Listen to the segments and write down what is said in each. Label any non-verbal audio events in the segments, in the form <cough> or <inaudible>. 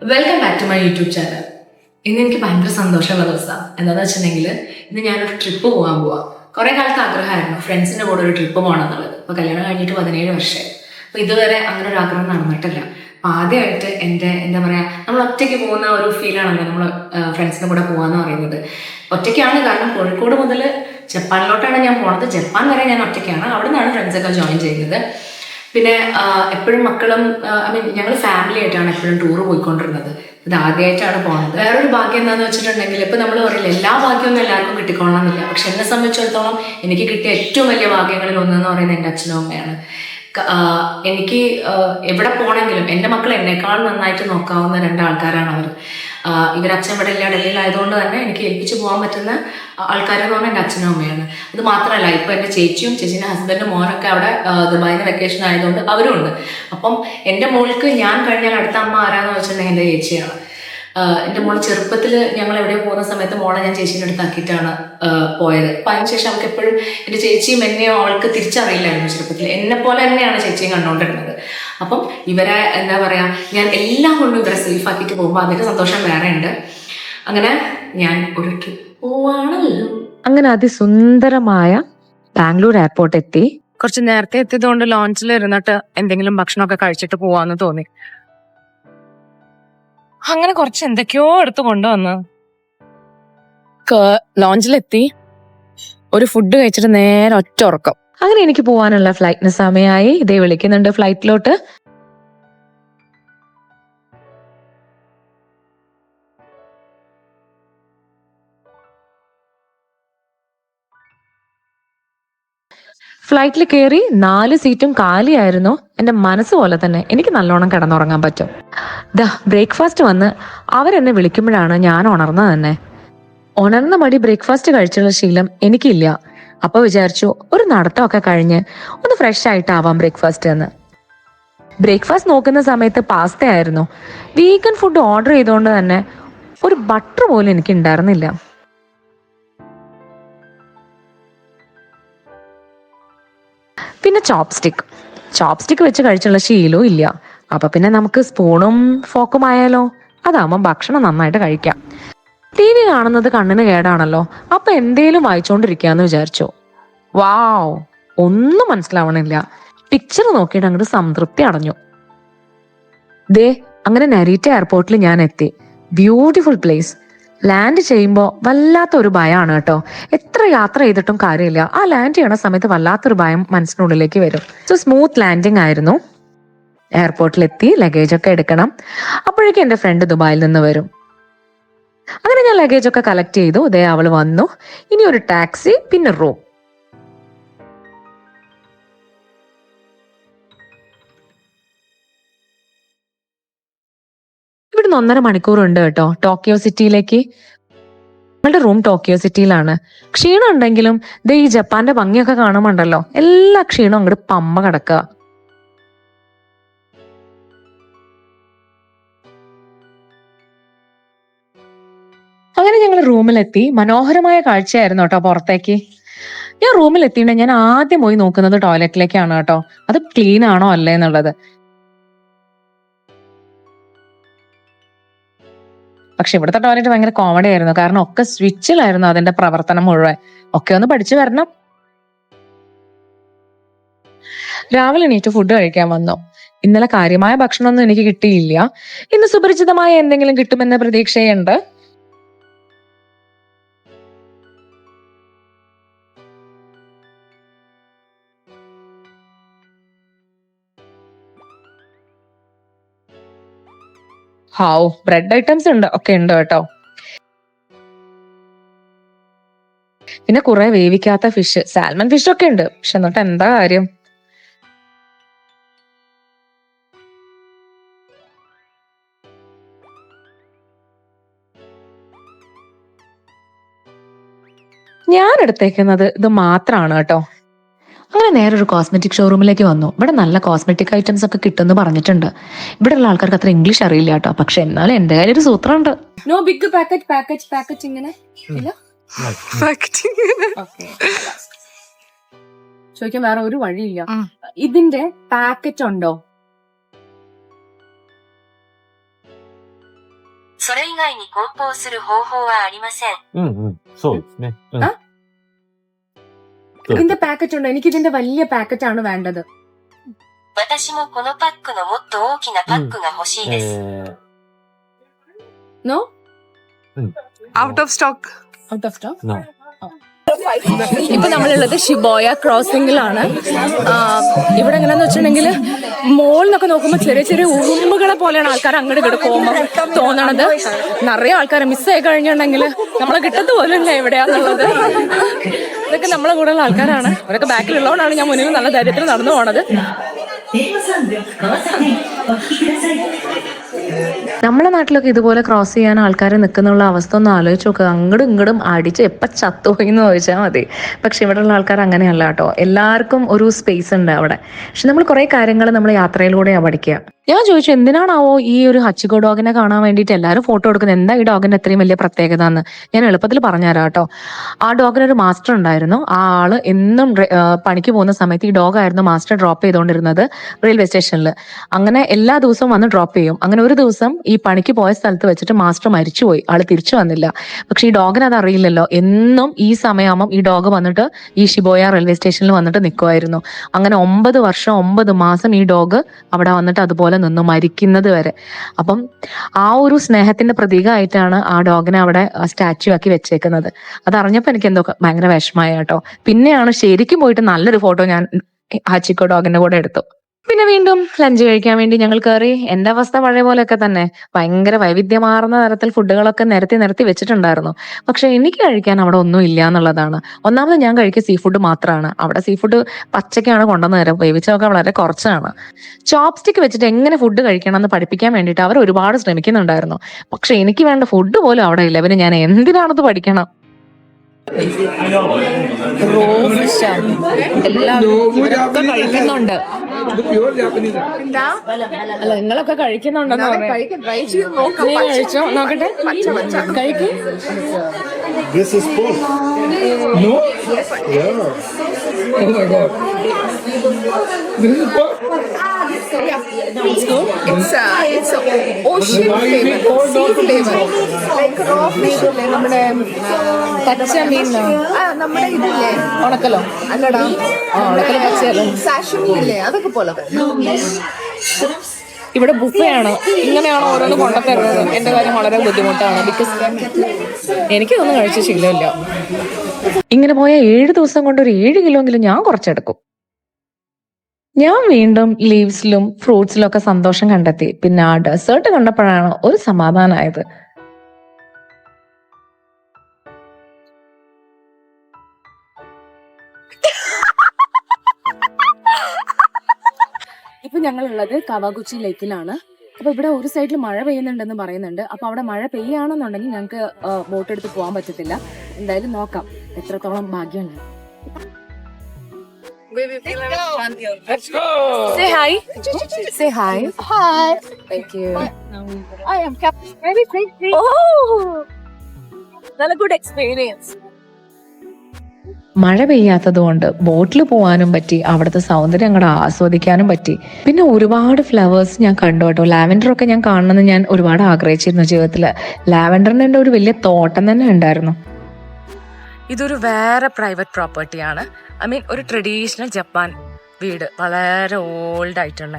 Welcome back to my YouTube channel ഇന്ന് എനിക്ക് ഭയങ്കര സന്തോഷമുള്ള ദിവസം. എന്താണെന്ന് വെച്ചിട്ടുണ്ടെങ്കിൽ ഇന്ന് ഞാനൊരു ട്രിപ്പ് പോകാൻ പോവാം. കുറെ കാലത്ത് ആഗ്രഹമായിരുന്നു. ഫ്രണ്ട്സിന്റെ കൂടെ ഒരു ട്രിപ്പ് പോകണം എന്നുള്ളത് അപ്പോൾ കല്യാണം കഴിഞ്ഞിട്ട് പതിനേഴ് വർഷമായി. അപ്പോൾ ഇതുവരെ അങ്ങനെ ഒരു ആഗ്രഹം നടന്നിട്ടില്ല. അപ്പൊ ആദ്യമായിട്ട് എന്റെ എന്താ പറയാ നമ്മൾ ഒറ്റയ്ക്ക് പോകുന്ന ഒരു ഫീലാണല്ലോ നമ്മൾ ഫ്രണ്ട്സിന്റെ കൂടെ പോകാന്ന് പറയുന്നത്. ഒറ്റയ്ക്കാണ് കാരണം കോഴിക്കോട് മുതൽ ജപ്പാനിലോട്ടാണ് ഞാൻ പോണത്. ജപ്പാൻ വരെ ഞാൻ ഒറ്റയ്ക്കാണ്. അവിടെ നിന്നാണ് ഫ്രണ്ട്സൊക്കെ ജോയിൻ ചെയ്യുന്നത്. പിന്നെ എപ്പോഴും മക്കളും ഐ മീൻ ഞങ്ങൾ ഫാമിലി ആയിട്ടാണ് എപ്പോഴും ടൂർ പോയിക്കൊണ്ടിരുന്നത്. ഇത് ആദ്യമായിട്ടാണ് പോകുന്നത് വേറൊരു ഭാഗ്യം എന്താണെന്ന് വെച്ചിട്ടുണ്ടെങ്കിൽ ഇപ്പം നമ്മൾ പറയില്ല എല്ലാ ഭാഗ്യമൊന്നും എല്ലാവർക്കും കിട്ടിക്കോളണമെന്നില്ല പക്ഷെ എന്നെ സംബന്ധിച്ചിടത്തോളം എനിക്ക് കിട്ടിയ ഏറ്റവും വലിയ ഭാഗ്യങ്ങളിൽ ഒന്നെന്ന് പറയുന്നത് എന്റെ അച്ഛനും അമ്മയാണ്. എനിക്ക് എവിടെ പോകണമെങ്കിലും എന്റെ മക്കൾ എന്നെക്കാൾ നന്നായിട്ട് നോക്കാവുന്ന രണ്ടാൾക്കാരാണ് അവർ ഇവർ അച്ഛൻ ഇവിടെ ഇല്ല ഡൽഹിയിലായതുകൊണ്ട് തന്നെ എനിക്ക് ഏൽപ്പിച്ച് പോകാൻ പറ്റുന്ന ആൾക്കാരെന്ന് പറഞ്ഞാൽ എന്റെ അച്ഛനും അമ്മയാണ്. അത് മാത്രമല്ല ഇപ്പം എന്റെ ചേച്ചിയും ചേച്ചീന്റെ ഹസ്ബൻഡും മോനൊക്കെ അവിടെ ദുബായിന്റെ വെക്കേഷൻ ആയതുകൊണ്ട് അവരും ഉണ്ട് അപ്പം എന്റെ മോൾക്ക് ഞാൻ കഴിഞ്ഞാൽ അടുത്ത അമ്മ ആരാന്ന് വെച്ചിട്ടുണ്ടെങ്കിൽ എന്റെ ചേച്ചിയാണ്. എന്റെ മോൾ ചെറുപ്പത്തിൽ ഞങ്ങൾ എവിടെ പോകുന്ന സമയത്ത് മോളെ ഞാൻ ചേച്ചീന്റെ അടുത്ത് ആക്കിയിട്ടാണ് ആഹ് പോയത്. അപ്പം അതിനുശേഷം അവൾക്ക് എപ്പോഴും എന്റെ ചേച്ചിയും എന്നെയോ അവൾക്ക് തിരിച്ചറിയില്ലായിരുന്നു ചെറുപ്പത്തിൽ എന്നെ പോലെ തന്നെയാണ് ചേച്ചിയും കണ്ടുകൊണ്ടിരുന്നത് അപ്പം ഇവരെ എന്താ പറയാ ഞാൻ എല്ലാം കൊണ്ടും ഇവരെ സേഫ് ആക്കിയിട്ട് പോകുമ്പോൾ അതിന്റെ സന്തോഷം വേറെ ഉണ്ട് അങ്ങനെ ഞാൻ ഒരു ട്രിപ്പ് പോവാണല്ലോ. അങ്ങനെ അതിസുന്ദരമായ ബാംഗ്ലൂർ എയർപോർട്ട് എത്തി കുറച്ച് നേരത്തെ എത്തിയതുകൊണ്ട് ലോഞ്ചിൽ ഇരുന്നിട്ട് എന്തെങ്കിലും ഭക്ഷണമൊക്കെ കഴിച്ചിട്ട് പോവാന്ന് തോന്നി. അങ്ങനെ കുറച്ച് എന്തൊക്കെയോ എടുത്ത് കൊണ്ടുവന്ന്. ലോഞ്ചിലെത്തി ഒരു ഫുഡ് കഴിച്ചിട്ട് നേരെ ഒറ്റ ഉറക്കം. അങ്ങനെ എനിക്ക് പോവാനുള്ള ഫ്ലൈറ്റിന് സമയമായി ഇതേ വിളിക്കുന്നുണ്ട് ഫ്ലൈറ്റിലോട്ട് ഫ്ലൈറ്റിൽ കയറി നാല് സീറ്റും കാലിയായിരുന്നു. എന്റെ മനസ്സ് പോലെ തന്നെ എനിക്ക് നല്ലോണം കിടന്നുറങ്ങാൻ പറ്റും. ദാ ബ്രേക്ക്ഫാസ്റ്റ് വന്ന് അവരെന്നെ വിളിക്കുമ്പോഴാണ് ഞാൻ ഉണർന്നത് തന്നെ. ഉണർന്ന മടി ബ്രേക്ക്ഫാസ്റ്റ് കഴിച്ചുള്ള ശീലം എനിക്കില്ല. അപ്പൊ വിചാരിച്ചു ഒരു നടത്തമൊക്കെ കഴിഞ്ഞ് ഒന്ന് ഫ്രഷ് ആയിട്ടാവാം ബ്രേക്ക്ഫാസ്റ്റ് എന്ന്. ബ്രേക്ക്ഫാസ്റ്റ് നോക്കുന്ന സമയത്ത് പാസ്ത ആയിരുന്നു. വീഗൻ ഫുഡ് ഓർഡർ ചെയ്തുകൊണ്ട് തന്നെ ഒരു ബട്ടർ പോലും എനിക്ക് ഉണ്ടായിരുന്നില്ല. പിന്നെ ചോപ്സ്റ്റിക് ചോപ്സ്റ്റിക് വെച്ച് കഴിച്ചുള്ള ശീലവും ഇല്ല. അപ്പൊ പിന്നെ നമുക്ക് സ്പൂണും ഫോക്കും ആയാലോ? അതാവുമ്പോ ഭക്ഷണം നന്നായിട്ട് കഴിക്കാം. ടി വി കാണുന്നത് കണ്ണിന് കേടാണല്ലോ. അപ്പൊ എന്തേലും വായിച്ചോണ്ടിരിക്കാന്ന് വിചാരിച്ചോ? വാവ് ഒന്നും മനസ്സിലാവണില്ല. പിക്ചർ നോക്കിയിട്ട് അങ്ങോട്ട് സംതൃപ്തി അടഞ്ഞു. ദേ അങ്ങനെ നരീറ്റ എയർപോർട്ടിൽ ഞാൻ എത്തി. ബ്യൂട്ടിഫുൾ പ്ലേസ് ലാൻഡ് ചെയ്യുമ്പോൾ വല്ലാത്ത ഒരു ഭയമാണ് കേട്ടോ. എത്ര യാത്ര ചെയ്തിട്ടും കാര്യമില്ല. ആ ലാൻഡ് ചെയ്യണ സമയത്ത് വല്ലാത്തൊരു ഭയം മനസ്സിനുള്ളിലേക്ക് വരും. സോ സ്മൂത്ത് ലാൻഡിങ് ആയിരുന്നു. എയർപോർട്ടിലെത്തി ലഗേജ് ഒക്കെ എടുക്കണം. അപ്പോഴേക്കും എന്റെ ഫ്രണ്ട് ദുബായിൽ നിന്ന് വരും. അങ്ങനെ ഞാൻ ലഗേജ് ഒക്കെ കളക്ട് ചെയ്തു. ഇതേ അവൾ വന്നു. ഇനി ഒരു ടാക്സി പിന്നെ റൂം ഇവിടുന്ന് ഒന്നര മണിക്കൂറുണ്ട് കേട്ടോ ടോക്കിയോ സിറ്റിയിലേക്ക്. ഞങ്ങളുടെ റൂം ടോക്കിയോ സിറ്റിയിലാണ്. ക്ഷീണം ഉണ്ടെങ്കിലും ദേ ഈ ജപ്പാന്റെ ഭംഗിയൊക്കെ കാണുമ്പോണ്ടല്ലോ എല്ലാ ക്ഷീണവും അങ്ങോട്ട് പമ്മ കിടക്കുക അങ്ങനെ ഞങ്ങൾ റൂമിലെത്തി. മനോഹരമായ കാഴ്ചയായിരുന്നു കേട്ടോ പുറത്തേക്ക്. ഞാൻ റൂമിൽ എത്തിയിട്ട് ഞാൻ ആദ്യം പോയി നോക്കുന്നത് ടോയ്ലറ്റിലേക്കാണ് കേട്ടോ. അത് ക്ലീൻ ആണോ അല്ലേ എന്നുള്ളത്. പക്ഷെ ഇവിടുത്തെ ടോയ്ലറ്റ് ഭയങ്കര കോമഡി ആയിരുന്നു. കാരണം ഒക്കെ സ്വിച്ചിലായിരുന്നു അതിന്റെ പ്രവർത്തനം മുഴുവൻ. ഒക്കെ ഒന്ന് പഠിച്ചു വരണം. രാവിലെ എണീറ്റ് ഫുഡ് കഴിക്കാൻ വന്നു. ഇന്നലെ കാര്യമായ ഭക്ഷണമൊന്നും എനിക്ക് കിട്ടിയില്ല. ഇന്ന് സുപരിചിതമായ എന്തെങ്കിലും കിട്ടുമെന്ന പ്രതീക്ഷയുണ്ട്. ഹാവ് ബ്രെഡ് ഐറ്റംസ് ഉണ്ട് ഒക്കെ ഉണ്ട് കേട്ടോ. പിന്നെ കുറെ വേവിക്കാത്ത ഫിഷ് സാൽമൺ ഫിഷ് ഒക്കെ ഉണ്ട്. പക്ഷെ എന്നിട്ട് എന്താ കാര്യം? ഞാൻ എടുത്തേക്കുന്നത് ഇത് മാത്രമാണ് കേട്ടോ. അങ്ങനെ നേരെ ഒരു കോസ്മെറ്റിക് ഷോറൂമിലേക്ക് വന്നു ഇവിടെ നല്ല കോസ്മെറ്റിക് ഐറ്റംസ് ഒക്കെ കിട്ടുമെന്ന് പറഞ്ഞിട്ടുണ്ട് ഇവിടെ ഉള്ള ആൾക്കാർക്ക് അത്ര ഇംഗ്ലീഷ് അറിയില്ല കേട്ടോ പക്ഷെ എന്നാലും എന്റെ കാര്യം ഒരു സൂത്രമുണ്ട് no big packet packet packet ഇങ്ങനെ ഇല്ല <laughs> ഓക്കെ ചോദിക്കാൻ വേറെ ഒരു വഴിയില്ല ഉം. ഇതിന്റെ പാക്കറ്റ് ഉണ്ടോ それ以外に梱包する方法はありません。うんうん。そうですね。うん。あそう ഇതിന്റെ പാക്കറ്റ് ഉണ്ടോ എനിക്ക് ഇതിന്റെ വലിയ പാക്കറ്റ് ആണ് വേണ്ടത് 私もこのパックのもっと大きなパックが欲しいです。えー、 no out of stock out of stock no. ഇപ്പൊ നമ്മളുള്ളത് ഷിബോയ ക്രോസിംഗിലാണ് ആ, ഇവിടെ എങ്ങനെയാന്ന് വെച്ചിട്ടുണ്ടെങ്കിൽ മോളിന്നൊക്കെ നോക്കുമ്പോൾ ചെറിയ ചെറിയ ഉറുമ്പുകളെ പോലെയാണ് ആൾക്കാർ അങ്ങോട്ട് ഇങ്ങോട്ട് പോകുമ്പോൾ തോന്നണത് നിറയെ ആൾക്കാരെ മിസ്സായി കഴിഞ്ഞിട്ടുണ്ടെങ്കിൽ നമ്മളെ കിട്ടത്ത് പോലും ഇല്ല എവിടെയാന്നുള്ളത് ഇതൊക്കെ നമ്മളെ കൂടെയുള്ള ആൾക്കാരാണ്. അവരൊക്കെ ബാക്കിലുള്ളതുകൊണ്ടാണ് ഞാൻ മുന്നിൽ നല്ല ധൈര്യത്തിൽ നടന്നു പോണത്. നമ്മളെ നാട്ടിലൊക്കെ ഇതുപോലെ ക്രോസ് ചെയ്യാൻ ആൾക്കാരെ നിൽക്കുന്നുള്ള അവസ്ഥ ഒന്ന് ആലോചിച്ച് നോക്കുക അങ്ങോട്ടും ഇങ്ങോട്ടും അടിച്ച് എപ്പം ചത്തുപോയി എന്ന് ചോദിച്ചാൽ മതി. പക്ഷെ ഇവിടെയുള്ള ആൾക്കാർ അങ്ങനെയല്ല കേട്ടോ. എല്ലാവർക്കും ഒരു സ്പേസ് ഉണ്ട് അവിടെ. പക്ഷെ നമ്മൾ കുറേ കാര്യങ്ങൾ നമ്മൾ യാത്രയിലൂടെയാണ് പഠിക്കുക. ഞാൻ ചോദിച്ചു എന്തിനാണാവോ ഈ ഒരു ഹച്ചിക്കോ ഡോഗിനെ കാണാൻ വേണ്ടിയിട്ട് എല്ലാവരും ഫോട്ടോ എടുക്കുന്നത്? എന്താ ഈ ഡോഗിന്റെ അത്രയും വലിയ പ്രത്യേകത എന്ന് ഞാൻ എളുപ്പത്തിൽ പറഞ്ഞുതരാം കേട്ടോ. ആ ഡോഗിന് ഒരു മാസ്റ്റർ ഉണ്ടായിരുന്നു. ആ ആൾ എന്നും പണിക്ക് പോകുന്ന സമയത്ത് ഈ ഡോഗായിരുന്നു മാസ്റ്റർ ഡ്രോപ്പ് ചെയ്തുകൊണ്ടിരുന്നത് റെയിൽവേ സ്റ്റേഷനിൽ അങ്ങനെ എല്ലാ ദിവസവും വന്ന് ഡ്രോപ്പ് ചെയ്യും. അങ്ങനെ ഒരു ദിവസം ഈ പണിക്ക് പോയ സ്ഥലത്ത് വെച്ചിട്ട് മാസ്റ്റർ മരിച്ചുപോയി. ആൾ തിരിച്ചു വന്നില്ല. പക്ഷെ ഈ ഡോഗിന് അത് അറിയില്ലല്ലോ. എന്നും ഈ സമയമാകുമ്പം ഈ ഡോഗ് വന്നിട്ട് ഈ ഷിബോയ റെയിൽവേ സ്റ്റേഷനിൽ വന്നിട്ട് നിൽക്കുമായിരുന്നു അങ്ങനെ ഒമ്പത് വർഷം ഒമ്പത് മാസം ഈ ഡോഗ് അവിടെ വന്നിട്ട് അതുപോലെ നിന്നു മരിക്കുന്നത് വരെ. അപ്പം ആ ഒരു സ്നേഹത്തിന്റെ പ്രതീകമായിട്ടാണ് ആ ഡോഗിനെ അവിടെ സ്റ്റാച്യു ആക്കി വെച്ചേക്കുന്നത്. അത് അറിഞ്ഞപ്പോൾ എനിക്ക് എന്തോ ഭയങ്കര വിഷമമായ കേട്ടോ. പിന്നെയാണ് ശരിക്കും പോയിട്ട് നല്ലൊരു ഫോട്ടോ ഞാൻ ഹാച്ചിക്കോ ഡോഗിന്റെ കൂടെ എടുത്തു. പിന്നെ വീണ്ടും ലഞ്ച് കഴിക്കാൻ വേണ്ടി ഞങ്ങൾ കയറി എന്റെ അവസ്ഥ പഴയ പോലെയൊക്കെ തന്നെ. ഭയങ്കര വൈവിധ്യമാർന്ന തരത്തിൽ ഫുഡുകളൊക്കെ നിരത്തി നിരത്തി വെച്ചിട്ടുണ്ടായിരുന്നു. പക്ഷെ എനിക്ക് കഴിക്കാൻ അവിടെ ഒന്നും ഇല്ല എന്നുള്ളതാണ്. ഒന്നാമത് ഞാൻ കഴിക്കുക സീ ഫുഡ് മാത്രമാണ് അവിടെ സീ ഫുഡ് പച്ചക്കാണ് കൊണ്ടുവന്ന് തരാം. വേവിച്ചതൊക്കെ വളരെ കുറച്ചാണ്. ചോപ്സ്റ്റിക്ക് വെച്ചിട്ട് എങ്ങനെ ഫുഡ് കഴിക്കണം എന്ന് പഠിപ്പിക്കാൻ വേണ്ടിയിട്ട് അവർ ഒരുപാട് ശ്രമിക്കുന്നുണ്ടായിരുന്നു. പക്ഷെ എനിക്ക് വേണ്ട ഫുഡ് പോലും അവിടെ ഇല്ല. പിന്നെ ഞാൻ എന്തിനാണത് പഠിക്കണം? എല്ലാവരും കഴിക്കുന്നുണ്ട് അല്ല നിങ്ങളൊക്കെ കഴിക്കുന്നുണ്ടെന്ന് കഴിച്ചോ നോക്കട്ടെ കഴിക്കും This is. No? Yeah. Oh my god. This is full. It's uh, it's ocean flavor, sea flavor. Like raw flavor. നമ്മുടെ പച്ച മീൻ ആ നമ്മുടെ ഇതില്ലേ? ഉണക്കലോ? അല്ലടാ. ഉണക്കൽ പച്ചയല്ലോ? സാഷമി ഇല്ലേ? അതൊക്കെ പോലെ. ഇവിടെ ബുഫയാണ്. ഇങ്ങനെയാണ് ഓരോന്ന് കൊണ്ടുത്തരുന്നത് എന്റെ കാര്യം വളരെ ബുദ്ധിമുട്ടാണ്. ബിക്കോസ് എനിക്കതൊന്നും കഴിച്ച ശീലമില്ല. ഇങ്ങനെ പോയ ഏഴ് ദിവസം കൊണ്ട് ഒരു ഏഴ് കിലോ എങ്കിലും ഞാൻ കുറച്ചെടുക്കും. ഞാൻ വീണ്ടും ലീവ്സിലും ഫ്രൂട്ട്സിലും ഒക്കെ സന്തോഷം കണ്ടെത്തി. പിന്നെ ആ ഡെസേർട്ട് കണ്ടപ്പോഴാണ് ഒരു സമാധാനമായത് ഇപ്പൊ ഞങ്ങളുള്ളത് കവാഗുച്ചി ലേക്കിലാണ്. അപ്പൊ ഇവിടെ ഒരു സൈഡിൽ മഴ പെയ്യുന്നുണ്ടെന്ന് പറയുന്നുണ്ട്. അപ്പൊ അവിടെ മഴ പെയ്യാണെന്നുണ്ടെങ്കിൽ ഞങ്ങൾക്ക് ബോട്ട് എടുത്ത് പോകാൻ പറ്റത്തില്ല. എന്തായാലും നോക്കാം. എത്രത്തോളം ഭാഗ്യമുണ്ട് Say hi. Say hi. Hi. Thank you. I am Captain. Very crazy. Oh, നല്ല ഗുഡ് എക്സ്പീരിയൻസ് മഴ പെയ്യാത്തത് കൊണ്ട് ബോട്ടിൽ പോകാനും പറ്റി അവിടുത്തെ സൗന്ദര്യം അങ്ങോട്ട് ആസ്വദിക്കാനും പറ്റി പിന്നെ ഒരുപാട് ഫ്ലവേഴ്സ് ഞാൻ കണ്ടു കേട്ടോ ലാവൻഡർ ഒക്കെ ഞാൻ കാണണമെന്ന് ഞാൻ ഒരുപാട് ആഗ്രഹിച്ചിരുന്നു ജീവിതത്തിൽ ലാവൻഡറിന്റെ എന്റെ ഒരു വലിയ തോട്ടം തന്നെ ഉണ്ടായിരുന്നു ഇതൊരു വേറെ പ്രൈവറ്റ് പ്രോപ്പർട്ടിയാണ് ഐ മീൻ ഒരു ട്രഡീഷണൽ ജപ്പാൻ വീട്. വളരെ ഓൾഡ് ആയിട്ടുള്ള.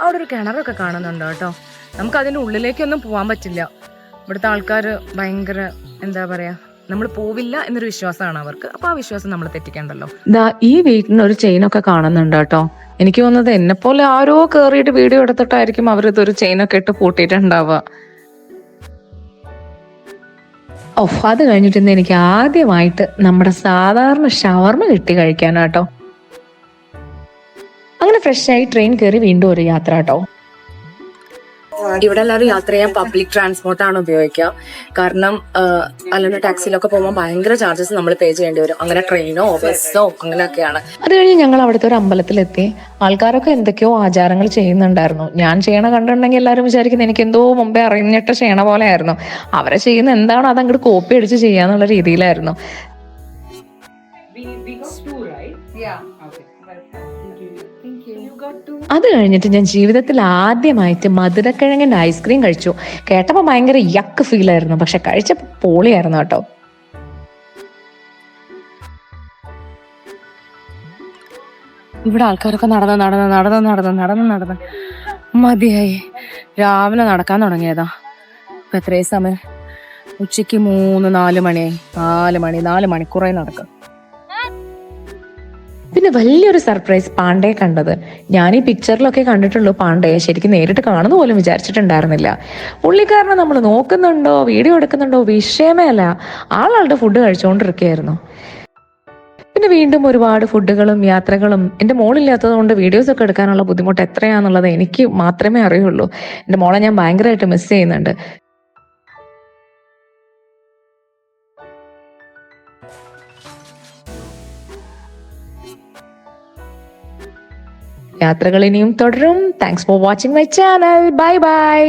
അവിടെ ഒരു കിണറൊക്കെ കാണുന്നുണ്ട് കേട്ടോ. നമുക്ക് അതിന്റെ ഉള്ളിലേക്കൊന്നും പോകാൻ പറ്റില്ല. ഇവിടുത്തെ ആൾക്കാർ ഭയങ്കര എന്താ പറയാ നമ്മൾ പോവില്ല എന്നൊരു വിശ്വാസമാണ് അവർക്ക്. അപ്പൊ ആ വിശ്വാസം നമ്മൾ തെറ്റിക്കണ്ടല്ലോ. ദാ ഈ വീട്ടിന് ഒരു ചെയിനൊക്കെ കാണുന്നുണ്ട് കേട്ടോ. എനിക്ക് തോന്നുന്നത് എന്നെ പോലെ ആരോ കേറിയിട്ട് വീഡിയോ എടുത്തിട്ടായിരിക്കും അവർ ഇതൊരു ചെയിനൊക്കെ ഇട്ട് പൂട്ടിയിട്ടുണ്ടാവുക. ഓഫ് അത് കഴിഞ്ഞിട്ട് ഇന്ന് എനിക്ക് ആദ്യമായിട്ട് നമ്മുടെ സാധാരണ ഷവർമ കിട്ടി കഴിക്കാനാട്ടോ. അങ്ങനെ ഫ്രഷായി ട്രെയിൻ കയറി വീണ്ടും ഒരു യാത്ര കേട്ടോ. ഇവിടെ എല്ലാവരും യാത്ര ചെയ്യാൻ പബ്ലിക് ട്രാൻസ്പോർട്ട് ആണ് ഉപയോഗിക്കുക. കാരണം അല്ലാണ്ട് ടാക്സിയിലൊക്കെ പോകുമ്പോൾ ഭയങ്കര ചാർജസ് നമ്മൾ പേ ചെയ്യേണ്ടി വരും. അങ്ങനെ ട്രെയിനോ ബസ്സോ അങ്ങനെയൊക്കെയാണ്. അത് കഴിഞ്ഞ് ഞങ്ങൾ അവിടുത്തെ ഒരു അമ്പലത്തിലെത്തി. ആൾക്കാരൊക്കെ എന്തൊക്കെയോ ആചാരങ്ങൾ ചെയ്യുന്നുണ്ടായിരുന്നു. ഞാൻ ചെയ്യണ കണ്ടുണ്ടെങ്കിൽ എല്ലാവരും വിചാരിക്കുന്നത് എനിക്ക് എന്തോ മുമ്പേ അറിഞ്ഞിട്ട് ചെയ്യണ പോലെ ആയിരുന്നു അവരെ ചെയ്യുന്ന എന്താണോ അത് അങ്ങോട്ട് കോപ്പി അടിച്ച് ചെയ്യാന്നുള്ള രീതിയിലായിരുന്നു. അത് കഴിഞ്ഞിട്ട് ഞാൻ ജീവിതത്തിൽ ആദ്യമായിട്ട് മധുരക്കിഴങ്ങിന്റെ ഐസ്ക്രീം കഴിച്ചു. കേട്ടപ്പോൾ ഭയങ്കര യക്ക് ഫീലായിരുന്നു പക്ഷെ കഴിച്ചപ്പോൾ പോളിയായിരുന്നു കേട്ടോ. ഇവിടെ ആൾക്കാരൊക്കെ നടന്ന് നടന്ന് നടന്ന് നടന്ന് നടന്ന് നടന്ന് മതിയായി. രാവിലെ നടക്കാൻ തുടങ്ങിയതാ. ഇപ്പൊ എത്രയും സമയം? ഉച്ചയ്ക്ക് മൂന്ന് നാല് മണിയായി. നാല് മണി നാല് മണിക്കൂറായി നടക്കും പിന്നെ വലിയൊരു സർപ്രൈസ് പാണ്ഡയെ കണ്ടത്. ഞാൻ ഈ പിക്ചറിലൊക്കെ കണ്ടിട്ടുള്ളൂ പാണ്ഡയെ ശരിക്കും നേരിട്ട് കാണുന്ന പോലും വിചാരിച്ചിട്ടുണ്ടായിരുന്നില്ല. പുള്ളിക്കാരനെ നമ്മൾ നോക്കുന്നുണ്ടോ? വീഡിയോ എടുക്കുന്നുണ്ടോ? വിഷയമേ അല്ല ആളാളുടെ ഫുഡ് കഴിച്ചുകൊണ്ടിരിക്കുകയായിരുന്നു പിന്നെ വീണ്ടും ഒരുപാട് ഫുഡുകളും യാത്രകളും. എന്റെ മോളില്ലാത്തത് കൊണ്ട് വീഡിയോസ് ഒക്കെ എടുക്കാനുള്ള ബുദ്ധിമുട്ട് എത്രയാണെന്നുള്ളത് എനിക്ക് മാത്രമേ അറിയുള്ളൂ. എന്റെ മോളെ ഞാൻ ഭയങ്കരമായിട്ട് മിസ് ചെയ്യുന്നുണ്ട്. യാത്രകൾ ഇനിയും തുടരും. Thanks for watching my channel bye bye